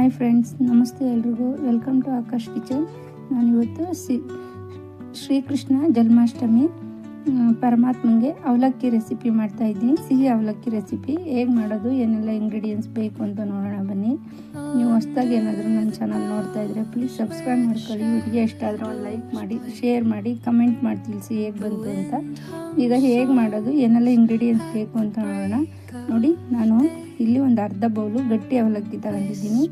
Hi friends ನಮಸ್ತೆ ಎಲ್ರಿಗೂ. Welcome to Aakash kitchen. ನಾನಿವತ್ತು ಸಿ ಶ್ರೀಕೃಷ್ಣ ಜನ್ಮಾಷ್ಟಮಿ. ಪರಮಾತ್ಮಂಗೆ ಅವಲಕ್ಕಿ ರೆಸಿಪಿ ಮಾಡ್ತಾ ಇದ್ದೀನಿ. ಸಿಹಿ ಅವಲಕ್ಕಿ ರೆಸಿಪಿ ಹೇಗೆ ಮಾಡೋದು, ಏನೆಲ್ಲ ಇಂಗ್ರೀಡಿಯೆಂಟ್ಸ್ ಬೇಕು ಅಂತ ನೋಡೋಣ ಬನ್ನಿ. ನೀವು ಹೊಸ್ದಾಗಿ ಏನಾದರೂ ನನ್ನ ಚಾನಲ್ ನೋಡ್ತಾ ಇದ್ರೆ ಪ್ಲೀಸ್ ಸಬ್ಸ್ಕ್ರೈಬ್ ಮಾಡ್ಕೊಳ್ಳಿ. ವಿಡಿಯೋ ಇಷ್ಟ ಒಂದು ಲೈಕ್ ಮಾಡಿ ಶೇರ್ ಮಾಡಿ ಕಮೆಂಟ್ ಮಾಡಿ ತಿಳಿಸಿ ಹೇಗೆ ಬಂತು ಅಂತ. ಈಗ ಹೇಗೆ ಮಾಡೋದು, ಏನೆಲ್ಲ ಇಂಗ್ರೀಡಿಯೆಂಟ್ಸ್ ಬೇಕು ಅಂತ ನೋಡೋಣ. ನೋಡಿ, ನಾನು ಇಲ್ಲಿ ಒಂದು ಅರ್ಧ ಬೌಲು ಗಟ್ಟಿ ಅವಲಕ್ಕಿ ತಗೊಂಡಿದ್ದೀನಿ.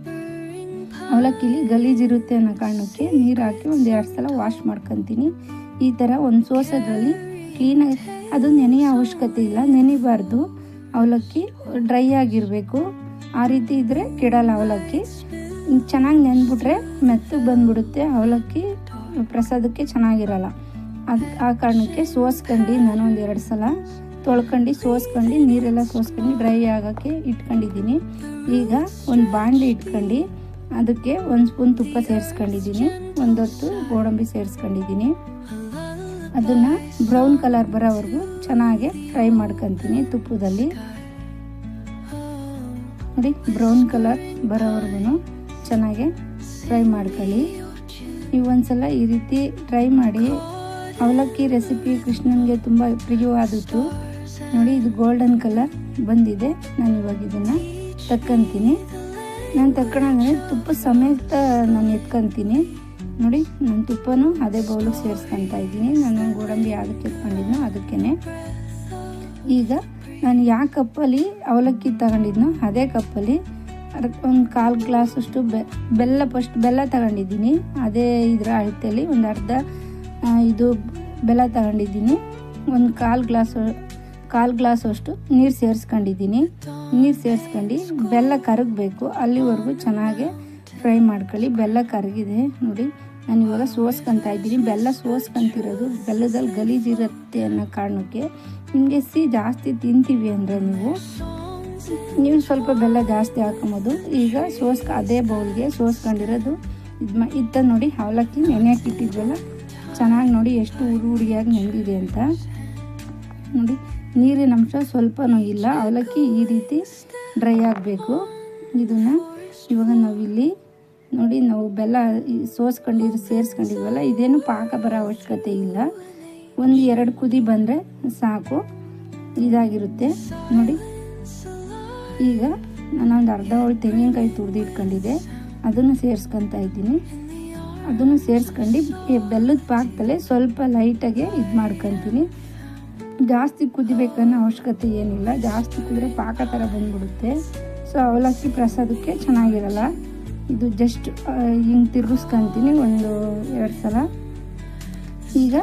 ಅವಲಕ್ಕಿಲಿ ಗಲೀಜಿರುತ್ತೆ ಅನ್ನೋ ಕಾರಣಕ್ಕೆ ನೀರು ಹಾಕಿ ಒಂದು ಎರಡು ಸಲ ವಾಶ್ ಮಾಡ್ಕೊತೀನಿ. ಈ ಥರ ಒಂದು ಸೋಸೋದ್ರಲ್ಲಿ ಕ್ಲೀನಾಗಿ ಅದು ನೆನೆಯ ಅವಶ್ಯಕತೆ ಇಲ್ಲ. ನೆನಿಬಾರ್ದು. ಅವಲಕ್ಕಿ ಡ್ರೈ ಆಗಿರಬೇಕು. ಆ ರೀತಿ ಇದ್ದರೆ ಕೆಡಲ್ಲ ಅವಲಕ್ಕಿ. ಚೆನ್ನಾಗಿ ನೆನ್ಬಿಟ್ರೆ ಮೆತ್ತಗೆ ಬಂದ್ಬಿಡುತ್ತೆ. ಅವಲಕ್ಕಿ ಪ್ರಸಾದಕ್ಕೆ ಚೆನ್ನಾಗಿರಲ್ಲ. ಅದು, ಆ ಕಾರಣಕ್ಕೆ ಸೋಸ್ಕೊಂಡು ನಾನು ಒಂದು ಎರಡು ಸಲ. ತೊಳ್ಕೊಂಡು, ಸೋಸ್ಕೊಂಡು, ನೀರೆಲ್ಲ ಸೋಸ್ಕೊಂಡು ಡ್ರೈ ಆಗೋಕ್ಕೆ ಇಟ್ಕೊಂಡಿದ್ದೀನಿ. ಈಗ ಒಂದು ಬಾಂಡ್ಲಿ ಇಟ್ಕೊಂಡು, ಅದಕ್ಕೆ ಒಂದು ಸ್ಪೂನ್ ತುಪ್ಪ ಸೇರಿಸ್ಕೊಂಡಿದ್ದೀನಿ. ಒಂದೊತ್ತು ಗೋಡಂಬಿ ಸೇರಿಸ್ಕೊಂಡಿದ್ದೀನಿ. ಅದನ್ನು ಬ್ರೌನ್ ಕಲರ್ ಬರೋವರೆಗೂ ಚೆನ್ನಾಗಿ ಫ್ರೈ ಮಾಡ್ಕೊತೀನಿ ತುಪ್ಪದಲ್ಲಿ. ನೋಡಿ, ಬ್ರೌನ್ ಕಲರ್ ಬರೋವರೆಗೂ ಚೆನ್ನಾಗಿ ಫ್ರೈ ಮಾಡ್ಕೊಳ್ಳಿ. ನೀವು ಒಂದ್ಸಲ ಈ ರೀತಿ ಟ್ರೈ ಮಾಡಿ. ಅವಲಕ್ಕಿ ರೆಸಿಪಿ ಕೃಷ್ಣನಿಗೆ ತುಂಬ ಪ್ರಿಯವಾದದ್ದು. ನೋಡಿ, ಇದು ಗೋಲ್ಡನ್ ಕಲರ್ ಬಂದಿದೆ. ನಾನು ಇವಾಗ ಇದನ್ನು ತಕ್ಕಂತೀನಿ. ನಾನು ತಕ್ಕೊಂಡಂಗೆ ತುಪ್ಪ ಸಮೇತ ನಾನು ಎತ್ಕೊಂತೀನಿ. ನೋಡಿ ನಾನು ತುಪ್ಪನೂ ಅದೇ ಬೌಲಿಗೆ ಸೇರಿಸ್ಕೊತಾ ಇದ್ದೀನಿ. ನಾನು ಗೋಡಂಬಿ ಅದಕ್ಕೆ ಇಟ್ಕೊಂಡಿದ್ನೋ ಅದಕ್ಕೇ ಈಗ ನಾನು ಯಾವ ಕಪ್ಪಲ್ಲಿ ಅವಲಕ್ಕಿ ತಗೊಂಡಿದ್ನೋ, ಅದೇ ಕಪ್ಪಲ್ಲಿ ಅದಕ್ಕೆ ಒಂದು ಕಾಲು ಗ್ಲಾಸಷ್ಟು ಬೆ, ಬೆಲ್ಲ ಫಸ್ಟ್ ಬೆಲ್ಲ ತಗೊಂಡಿದ್ದೀನಿ. ಅದೇ ಇದರ ಅಳತೆಯಲ್ಲಿ ಒಂದು ಅರ್ಧ ಇದು ಬೆಲ್ಲ ತಗೊಂಡಿದ್ದೀನಿ. ಒಂದು ಕಾಲು ಗ್ಲಾಸ್, ಕಾಲು ಗ್ಲಾಸಷ್ಟು ನೀರು ಸೇರಿಸ್ಕೊಂಡಿದ್ದೀನಿ. ನೀರು ಸೇರಿಸ್ಕೊಂಡು ಬೆಲ್ಲ ಕರಗಬೇಕು. ಅಲ್ಲಿವರೆಗೂ ಚೆನ್ನಾಗಿ ಫ್ರೈ ಮಾಡ್ಕೊಳ್ಳಿ. ಬೆಲ್ಲ ಕರಗಿದೆ ನೋಡಿ. ನಾನು ಇವಾಗ ಸೋಸ್ಕೊತಾ ಇದ್ದೀನಿ. ಬೆಲ್ಲ ಸೋಸ್ಕೊಂತಿರೋದು ಬೆಲ್ಲದಲ್ಲಿ ಗಲೀಜಿರುತ್ತೆ ಅನ್ನೋ ಕಾರಣಕ್ಕೆ ನಿಮಗೆ ಸಿಹಿ ಜಾಸ್ತಿ ತಿಂತೀವಿ ಅಂದರೆ ನೀವು ನೀವು ಸ್ವಲ್ಪ ಬೆಲ್ಲ ಜಾಸ್ತಿ ಹಾಕೊಬೋದು ಈಗ ಸೋಸ್ಕ ಅದೇ ಬೌಲ್ಗೆ ಸೋಸ್ಕೊಂಡಿರೋದು. ಇದು ಇತ್ತ ನೋಡಿ ಅವಲಕ್ಕಿ, ನೆನೆ ಹಾಕಿಟ್ಟಿದ್ವಲ್ಲ ಚೆನ್ನಾಗಿ ನೋಡಿ ಎಷ್ಟು ಹುಡಿ ಉಡಿಯಾಗಿ ನೆಂದಿದೆ ಅಂತ. ನೋಡಿ, ನೀರಿನ ಅಂಶ ಸ್ವಲ್ಪನೂ ಇಲ್ಲ. ಅವಲಕ್ಕಿ ಈ ರೀತಿ ಡ್ರೈ ಆಗಬೇಕು. ಇದನ್ನು ಇವಾಗ ನಾವಿಲ್ಲಿ ನೋಡಿ, ನಾವು ಬೆಲ್ಲ ಈ ಸೋಸ್ಕೊಂಡಿದ್ದು ಸೇರಿಸ್ಕೊಂಡಿದ್ವಲ್ಲ, ಇದೇನು ಪಾಕ ಬರೋ ಅವಶ್ಯಕತೆ ಇಲ್ಲ. ಒಂದು ಎರಡು ಕುದಿ ಬಂದರೆ ಸಾಕು. ಇದಾಗಿರುತ್ತೆ. ನೋಡಿ, ಈಗ ನಾನೊಂದು ಅರ್ಧ ಹೋಳು ತೆಂಗಿನಕಾಯಿ ತುರಿದು ಇಟ್ಕೊಂಡಿದ್ದೆ. ಅದನ್ನು ಸೇರಿಸ್ಕೊತಾ ಇದ್ದೀನಿ. ಅದನ್ನು ಸೇರಿಸ್ಕೊಂಡು ಬೆಲ್ಲದ ಪಾಕದಲ್ಲೇ ಸ್ವಲ್ಪ ಲೈಟಾಗೆ ಇದು ಮಾಡ್ಕೊತೀನಿ. ಜಾಸ್ತಿ ಕುದಿಬೇಕನ್ನೋ ಅವಶ್ಯಕತೆ ಏನಿಲ್ಲ. ಜಾಸ್ತಿ ಕುದ್ರೆ ಪಾಕ ಥರ ಬಂದ್ಬಿಡುತ್ತೆ. ಸೊ ಅವಲಕ್ಕಿ ಪ್ರಸಾದಕ್ಕೆ ಚೆನ್ನಾಗಿರಲ್ಲ. ಇದು ಜಸ್ಟ್ ಹಿಂಗೆ ತಿರುಗಿಸ್ಕೊತೀನಿ ಒಂದು ಎರಡು ಸಲ. ಈಗ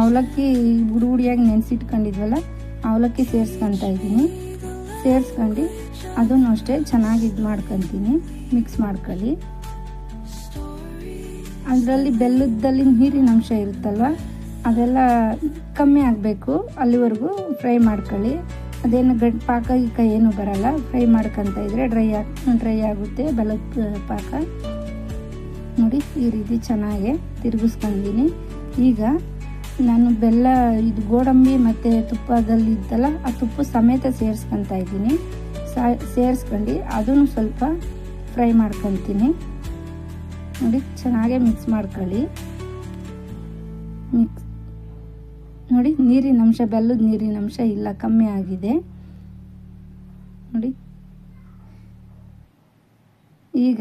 ಅವಲಕ್ಕಿ ಹುಡಿ ಹುಡಿಯಾಗಿ ನೆನೆಸಿಟ್ಕೊಂಡಿದ್ವಲ್ಲ ಅವಲಕ್ಕಿ ಸೇರಿಸ್ಕೊತಾ ಇದ್ದೀನಿ. ಸೇರಿಸ್ಕೊಂಡು ಅದನ್ನು ಅಷ್ಟೇ ಚೆನ್ನಾಗಿ ಇದು ಮಾಡ್ಕೊತೀನಿ ಮಿಕ್ಸ್ ಮಾಡ್ಕೊಳ್ಳಿ. ಅದರಲ್ಲಿ ಬೆಲ್ಲದಲ್ಲಿ ನೀರಿನ ಅಂಶ ಇರುತ್ತಲ್ವ, ಅದೆಲ್ಲ ಕಮ್ಮಿ ಆಗಬೇಕು, ಅಲ್ಲಿವರೆಗೂ ಫ್ರೈ ಮಾಡ್ಕೊಳ್ಳಿ. ಅದೇನು ಗಡ್ ಪಾಕ ಈಗ ಏನು ಬರಲ್ಲ. ಫ್ರೈ ಮಾಡ್ಕೊತ ಇದ್ರೆ ಡ್ರೈ ಆಗಿ, ಡ್ರೈ ಆಗುತ್ತೆ ಬೆಲ್ಲದ ಪಾಕ. ನೋಡಿ ಈ ರೀತಿ ಚೆನ್ನಾಗಿ ತಿರುಗಿಸ್ಕೊಂಡಿನಿ. ಈಗ ನಾನು ಬೆಲ್ಲ ಇದು ಗೋಡಂಬಿ ಮತ್ತು ತುಪ್ಪದಲ್ಲಿ ಇದ್ದಲ್ಲ ಆ ತುಪ್ಪ ಸಮೇತ ಸೇರಿಸ್ಕೊತಾ ಇದ್ದೀನಿ. ಸೇರಿಸ್ಕೊಂಡು ಅದನ್ನು ಸ್ವಲ್ಪ ಫ್ರೈ ಮಾಡ್ಕೊತೀನಿ. ನೋಡಿ ಚೆನ್ನಾಗೆ ಮಿಕ್ಸ್ ಮಾಡ್ಕೊಳ್ಳಿ. ಮಿಕ್ಸ್ ನೋಡಿ, ನೀರಿನ ಅಂಶ, ಬೆಲ್ಲದ ನೀರಿನ ಅಂಶ ಇಲ್ಲ, ಕಮ್ಮಿ ಆಗಿದೆ. ನೋಡಿ. ಈಗ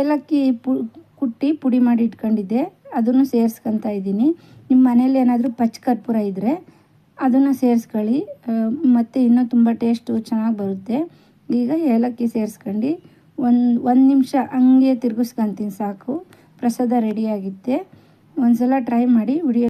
ಏಲಕ್ಕಿ ಪು, ಕುಟ್ಟಿ ಪುಡಿ ಮಾಡಿ ಇಟ್ಕೊಂಡಿದ್ದೆ. ಅದನ್ನು ಸೇರಿಸ್ಕೊತಾ ಇದ್ದೀನಿ. ನಿಮ್ಮ ಮನೇಲಿ ಏನಾದರೂ ಪಚ್ಚ ಕರ್ಪೂರ ಇದ್ದರೆ ಅದನ್ನು ಸೇರಿಸ್ಕೊಳ್ಳಿ. ಮತ್ತು ಇನ್ನೂ ತುಂಬ ಟೇಸ್ಟು ಚೆನ್ನಾಗಿ ಬರುತ್ತೆ. ಈಗ ಏಲಕ್ಕಿ ಸೇರಿಸ್ಕೊಂಡು ಒಂದು ಒಂದು ನಿಮಿಷ ಹಂಗೆ ತಿರ್ಗಿಸ್ಕೊಂತೀನಿ ಸಾಕು. ಪ್ರಸಾದ ರೆಡಿಯಾಗಿತ್ತೆ ಒಂದು ಸಲ ಟ್ರೈ ಮಾಡಿ, ವಿಡಿಯೋ